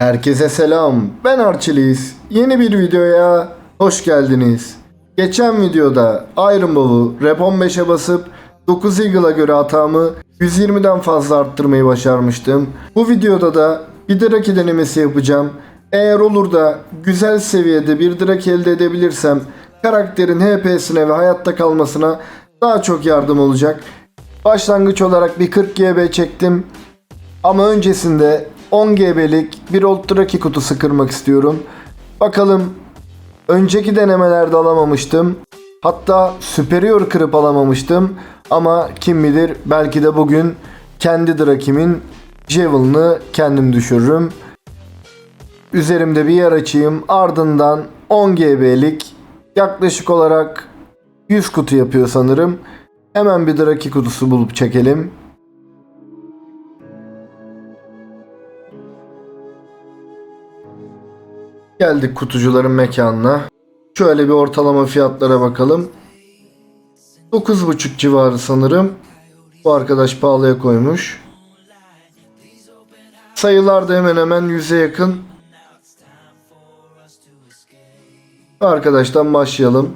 Herkese selam. Ben Arçelis. Yeni bir videoya hoş geldiniz. Geçen videoda Iron Bow'u Rap 15'e basıp 9 Eagle'a göre hatamı 120'den fazla arttırmayı başarmıştım. Bu videoda da bir Draki denemesi yapacağım. Eğer olur da güzel seviyede bir Draki elde edebilirsem karakterin HP'sine ve hayatta kalmasına daha çok yardım olacak. Başlangıç olarak bir 40 GB çektim. Ama öncesinde 10 GB'lik bir Old Draki kutusu kırmak istiyorum. Bakalım önceki denemelerde alamamıştım. Hatta Superior kırıp alamamıştım. Ama kim bilir belki de bugün kendi Draki'min Javel'ını kendim düşürürüm. Üzerimde bir yer açayım. Ardından 10 GB'lik yaklaşık olarak 100 kutu yapıyor sanırım. Hemen bir Draki kutusu bulup çekelim. Geldik kutucuların mekanına. Şöyle bir ortalama fiyatlara bakalım. 9.5 civarı sanırım. Bu arkadaş pahalıya koymuş. Sayılar da hemen hemen 100'e yakın. Arkadaştan başlayalım.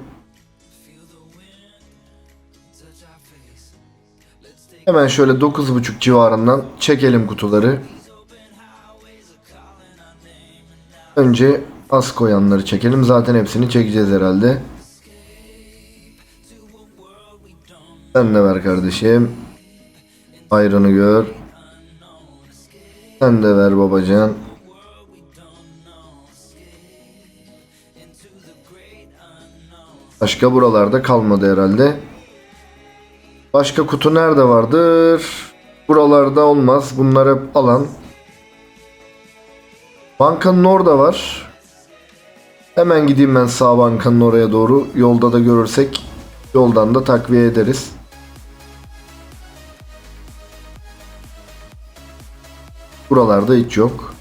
Hemen şöyle 9.5 civarından çekelim kutuları. Önce az koyanları çekelim. Zaten hepsini çekeceğiz herhalde. Sen de ver kardeşim. Ayranı gör. Sen de ver babacan. Başka buralarda kalmadı herhalde. Başka kutu nerede vardır? Buralarda olmaz. Bunlar hep alan. Bankanın orada var. Hemen gideyim ben sağ bankanın oraya doğru. Yolda da görürsek yoldan da takviye ederiz. Buralarda hiç yok.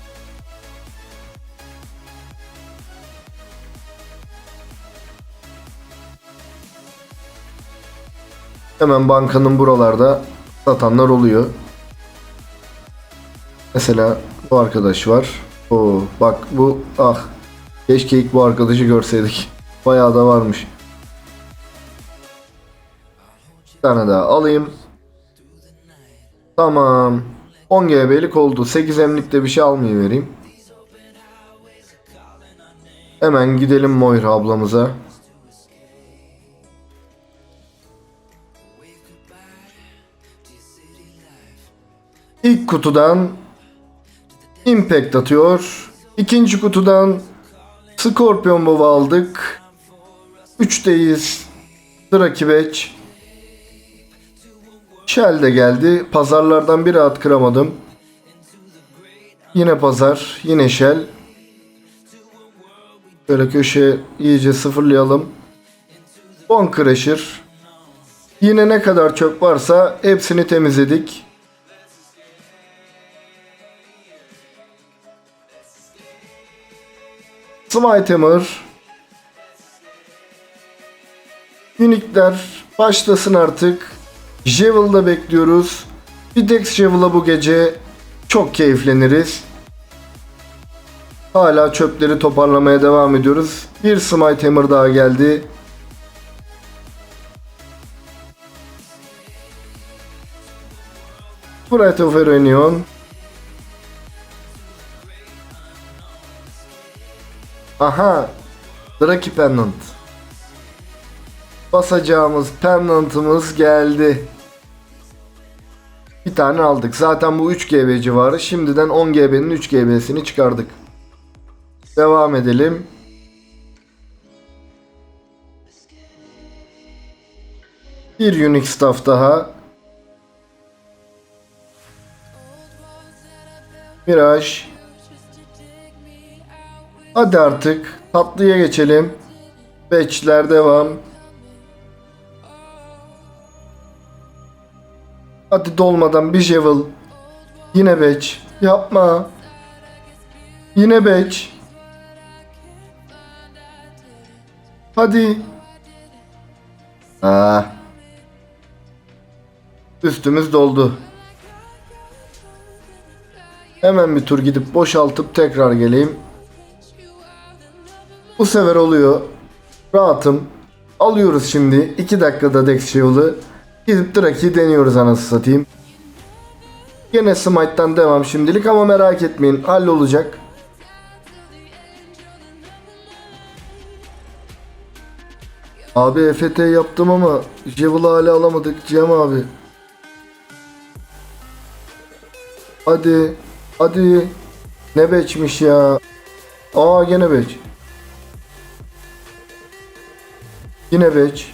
Hemen bankanın buralarda satanlar oluyor. Mesela bu arkadaş var. Oo, bak bu ah. Keşke ilk bu arkadaşı görseydik. Bayağı da varmış. Bir tane daha alayım. Tamam. 10 GB'lik oldu. 8 emlikte bir şey almayı vereyim. Hemen gidelim Moira ablamıza. İlk kutudan Impact atıyor. İkinci kutudan Scorpion Bow'u aldık. Üçteyiz. Draki Batch. Shell de geldi. Pazarlardan bir rahat kıramadım. Yine pazar. Yine Shell. Böyle köşeye iyice sıfırlayalım. Bone Crusher. Yine ne kadar çöp varsa hepsini temizledik. Smitehammer. Unikler başlasın artık. Javel'da bekliyoruz. Bir Dex Javel'a bu gece çok keyifleniriz. Hala çöpleri toparlamaya devam ediyoruz. Bir Smite Hammer daha geldi. Bright of Erenion. Aha. Draki Pendant. Basacağımız pendantımız geldi. Bir tane aldık. Zaten bu 3 GB civarı. Şimdiden 10 GB'nin 3 GB'sini çıkardık. Devam edelim. Bir Unix staff daha. Mirage. Hadi artık tatlıya geçelim. Batch'ler devam. Hadi dolmadan bir Javel. Yine batch. Yapma. Yine batch. Hadi. Aa. Üstümüz doldu. Hemen bir tur gidip boşaltıp tekrar geleyim. Bu sefer oluyor. Rahatım. Alıyoruz şimdi. 2 dakikada Dex Shiel'ı. Gidip Draki'yi deniyoruz anasını satayım. Yine Smite'dan devam şimdilik ama merak etmeyin. Hallolacak. Abi EFT yaptım ama Javel'ı hala alamadık Cem abi. Hadi. Hadi. Ne beçmiş ya. Aa gene beç. Yine beç.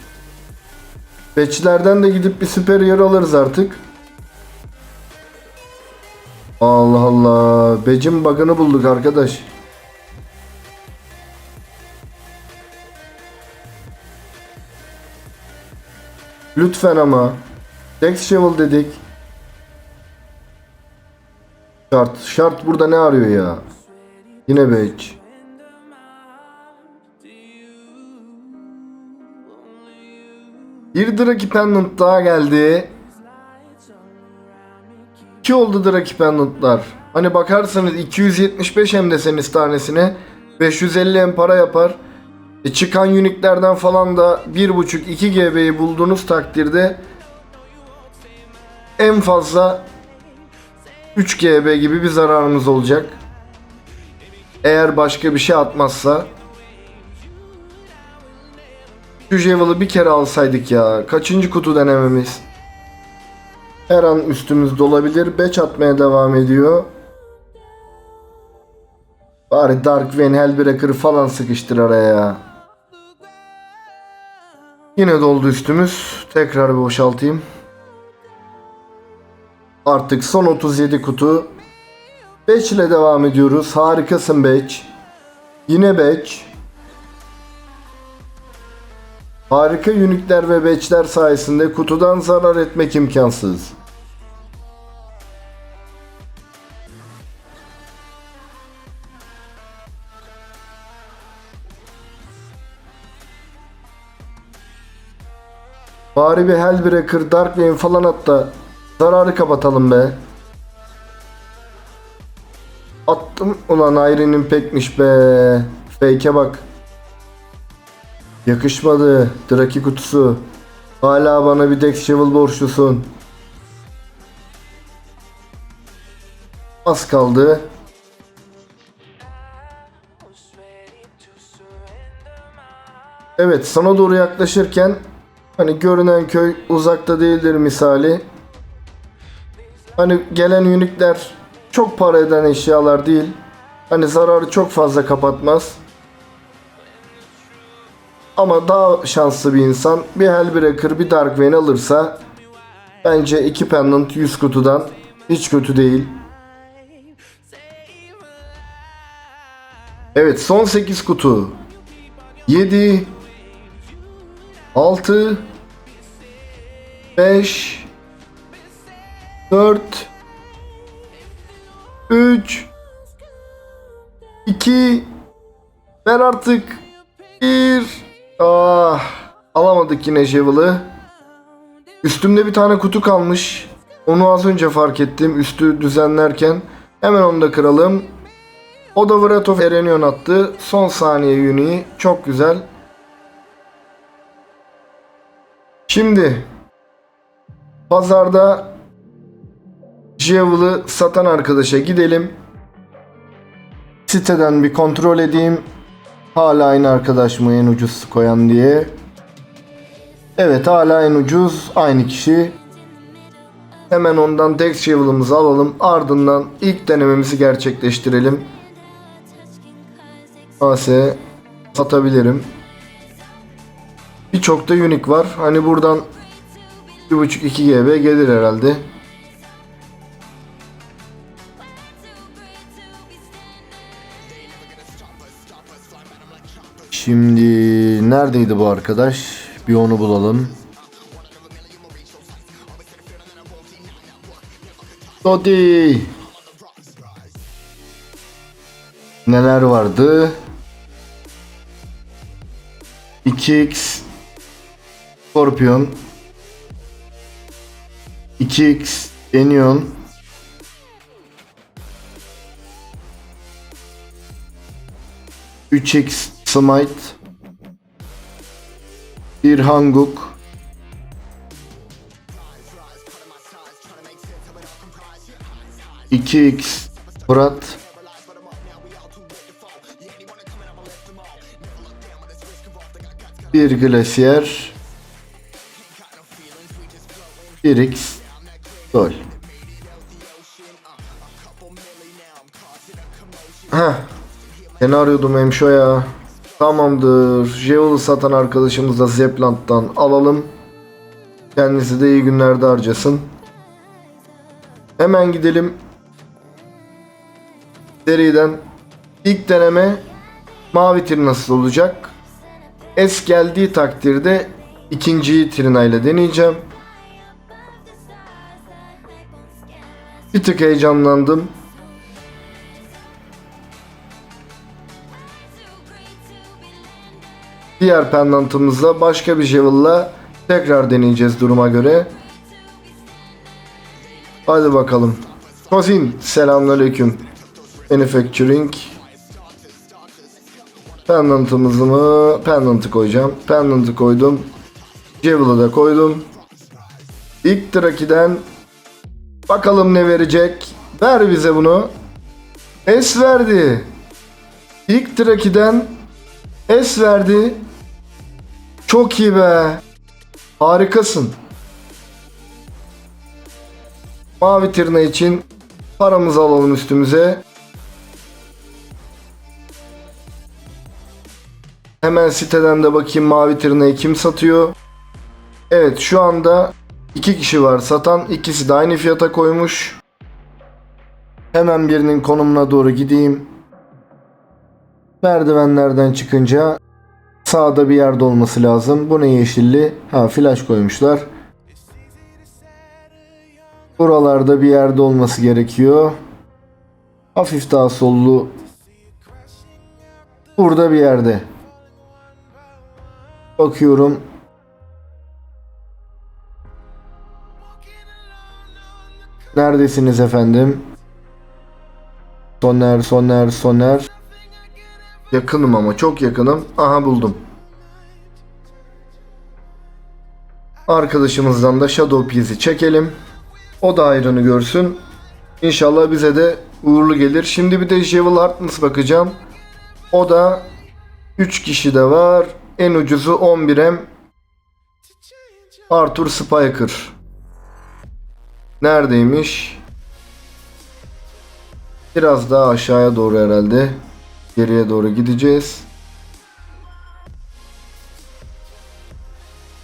Beçlerden de gidip bir superior alırız artık. Allah Allah. Becin bug'ını bulduk arkadaş. Lütfen ama. Dex Shovel dedik. Şart. Şart burada ne arıyor ya? Yine beç. Bir Draki Pendant daha geldi. İki oldu Draki Pendant'lar. Hani bakarsanız 275 hem deseniz tanesine 550 hem para yapar. E çıkan uniklerden falan da 1.5-2 GB'yi bulduğunuz takdirde en fazla 3 GB gibi bir zararımız olacak. Eğer başka bir şey atmazsa şu bir kere alsaydık ya. Kaçıncı kutu denememiz? Her an üstümüzde olabilir. Beç atmaya devam ediyor. Bari Dark Vein Hellbreaker falan sıkıştır araya ya. Yine doldu üstümüz. Tekrar bir boşaltayım. Artık son 37 kutu. Batch ile devam ediyoruz. Harikasın Batch. Yine Batch. Harika unikler ve batchler sayesinde kutudan zarar etmek imkansız. Bari bir Hellbreaker, Darkwing falan at da zararı kapatalım be. Attım ulan Iron'in pekmiş be. Fake'e bak. Yakışmadı. Draki kutusu. Hala bana bir Dex Shovel borçlusun. Az kaldı. Evet sana doğru yaklaşırken hani görünen köy uzakta değildir misali. Hani gelen unikler çok para eden eşyalar değil. Hani zararı çok fazla kapatmaz. Ama daha şanslı bir insan bir Hellbreaker bir Dark Vein alırsa bence iki Pendant 100 kutudan hiç kötü değil. Evet son 8 kutu. 7 6 5 4 3 2 Ver artık 1 Ah alamadık yine Javel'ı. Üstümde bir tane kutu kalmış. Onu az önce fark ettim üstü düzenlerken. Hemen onu da kıralım. O da Vratov Erenion attı. Son saniye uniği. Çok güzel. Şimdi pazarda Javel'ı satan arkadaşa gidelim. Siteden bir kontrol edeyim. Hala aynı arkadaş mı en ucuz koyan diye. Evet hala en ucuz aynı kişi. Hemen ondan Dex Shovel'ımızı alalım. Ardından ilk denememizi gerçekleştirelim. AS satabilirim. Birçok da unique var. Hani buradan 1.5-2 GB gelir herhalde. Şimdi neredeydi bu arkadaş? Bir onu bulalım. Dodi. Neler vardı? 2x Scorpion 2x Enion Üç x smite. Bir hanguk. 2x Fırat. Bir glasiyer. 1x Gol. Heh. Seni arıyordum Emşo ya. Tamamdır. Jeol'u satan arkadaşımız da Zepland'dan alalım. Kendisi de iyi günlerde harcasın. Hemen gidelim. Seriden ilk deneme mavi tir nasıl olacak? Es geldiği takdirde ikinciyi Trina ile deneyeceğim. Bir tık heyecanlandım. Diğer pendantımızla başka bir Javel'la tekrar deneyeceğiz duruma göre. Hadi bakalım. Kozin selamünaleyküm. Manufacturing. Pendantımızı mı? Pendant'ı koyacağım. Pendant'ı koydum. Javel'ı da koydum. İlk Draki'den bakalım ne verecek. Ver bize bunu. S verdi. İlk Draki'den S verdi. Çok iyi be. Harikasın. Mavi tırna için paramızı alalım üstümüze. Hemen siteden de bakayım mavi tırnayı kim satıyor. Evet şu anda iki kişi var satan. ikisi de aynı fiyata koymuş. Hemen birinin konumuna doğru gideyim. Merdivenlerden çıkınca sağda bir yerde olması lazım. Bu ne yeşilli? Ha flash koymuşlar. Buralarda bir yerde olması gerekiyor. Hafif daha sollu. Burada bir yerde. Bakıyorum. Neredesiniz efendim? Soner, Soner, Soner. Yakınım ama çok yakınım. Aha buldum. Arkadaşımızdan da Shadow Piece'i çekelim. O da ayrını görsün. İnşallah bize de uğurlu gelir. Şimdi bir de Jewel Hartness bakacağım. O da 3 kişi de var. En ucuzu 11M. Arthur Spiker. Neredeymiş? Biraz daha aşağıya doğru herhalde. Geriye doğru gideceğiz.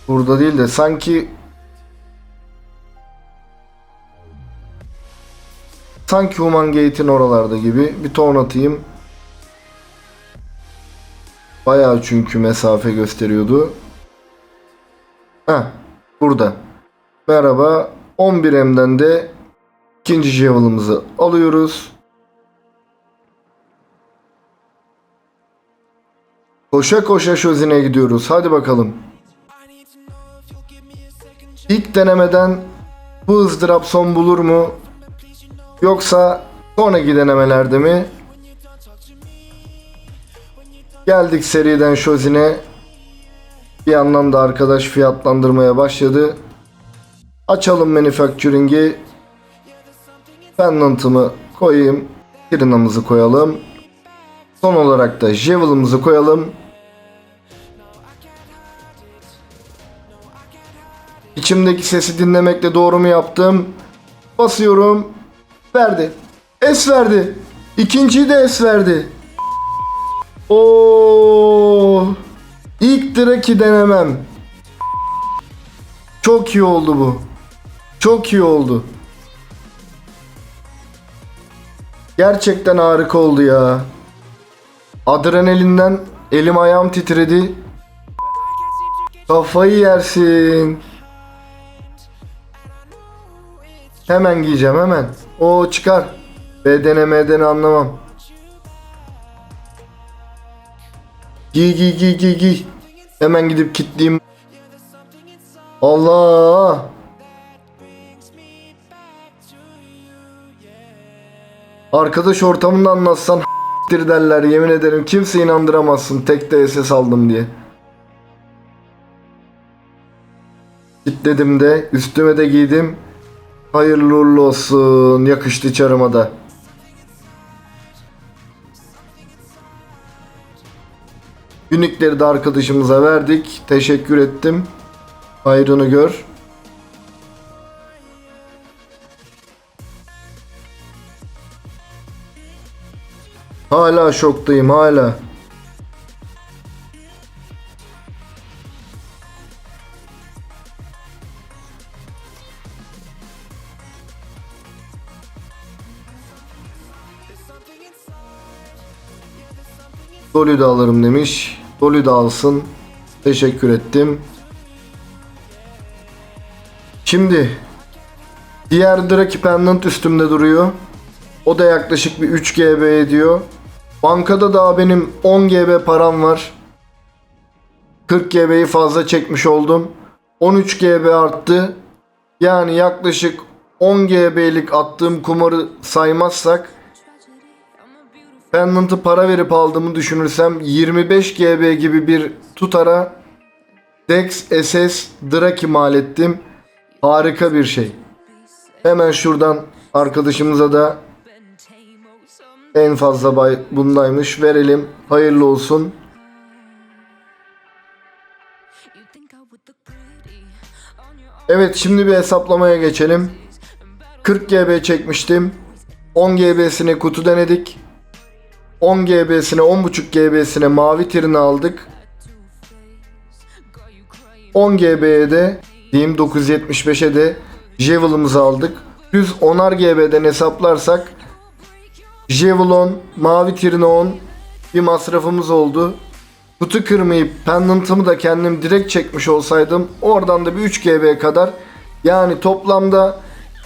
Burada değil de sanki Sanki Human Gate'in oralarda gibi. Bir ton atayım. Bayağı çünkü mesafe gösteriyordu. Heh, burada. Merhaba. 11M'den de ikinci javel'ımızı alıyoruz. Koşa koşa Şozin'e gidiyoruz. Hadi bakalım. İlk denemeden bu ızdırap son bulur mu? Yoksa sonraki denemelerde mi? Geldik seriden Şozin'e. Bir yandan da arkadaş fiyatlandırmaya başladı. Açalım manufacturing'i. Pendant'ımı koyayım. Tirina'mızı koyalım. Son olarak da Javel'ımızı koyalım. İçimdeki sesi dinlemekle doğru mu yaptım? Basıyorum. Verdi. S verdi. İkinciyi de S verdi. Oo. İlk Draki denemem. Çok iyi oldu bu. Çok iyi oldu. Gerçekten harika oldu ya. Adrenalinden elim ayağım titredi. Kafayı yersin. Hemen giyeceğim hemen. O çıkar. Bedene medeni anlamam. Giy giy giy giy giy. Hemen gidip kitleyeyim. Allah. Arkadaş ortamını anlatsan siktir derler yemin ederim kimse inandıramazsın tek DSS aldım diye. Gitledim de üstüme de giydim. Hayırlı uğurlu olsun yakıştı çarıma da. Günlükleri de arkadaşımıza verdik. Teşekkür ettim. Hayrını gör. Hala şoktayım hala. Dolly de alırım demiş. Dolly de alsın. Teşekkür ettim. Şimdi diğer Draki Pendant üstümde duruyor. O da yaklaşık bir 3 GB ediyor. Bankada daha benim 10 GB param var. 40 GB'yi fazla çekmiş oldum. 13 GB arttı. Yani yaklaşık 10 GB'lik attığım kumarı saymazsak Pendant'ı para verip aldığımı düşünürsem 25 GB gibi bir tutara Dex SS Draki mal ettim. Harika bir şey. Hemen şuradan arkadaşımıza da en fazla bay bundaymış. Verelim. Hayırlı olsun. Evet şimdi bir hesaplamaya geçelim. 40 GB çekmiştim. 10 GB'sini kutu denedik. 10 GB'sine 10.5 GB'sine mavi tirini aldık. 10 GB'ye de diyeyim 975'e de Javelin'ımızı aldık. Düz 10'ar GB'den hesaplarsak Javelin, mavi tirini 10 bir masrafımız oldu. Kutu kırmayıp pendantımı da kendim direkt çekmiş olsaydım oradan da bir 3 GB kadar yani toplamda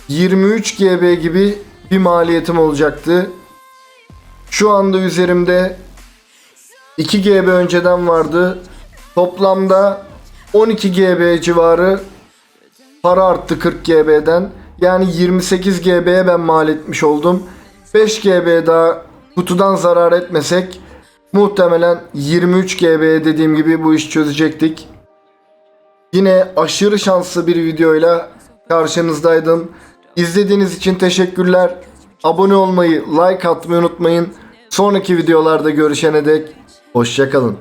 23 GB gibi bir maliyetim olacaktı. Şu anda üzerimde 2 GB önceden vardı. Toplamda 12 GB civarı para arttı 40 GB'den. Yani 28 GB'ye ben mal etmiş oldum. 5 GB daha kutudan zarar etmesek muhtemelen 23 GB dediğim gibi bu iş çözecektik. Yine aşırı şanslı bir videoyla karşınızdaydım. İzlediğiniz için teşekkürler. Abone olmayı, like atmayı unutmayın. Sonraki videolarda görüşene dek hoşçakalın.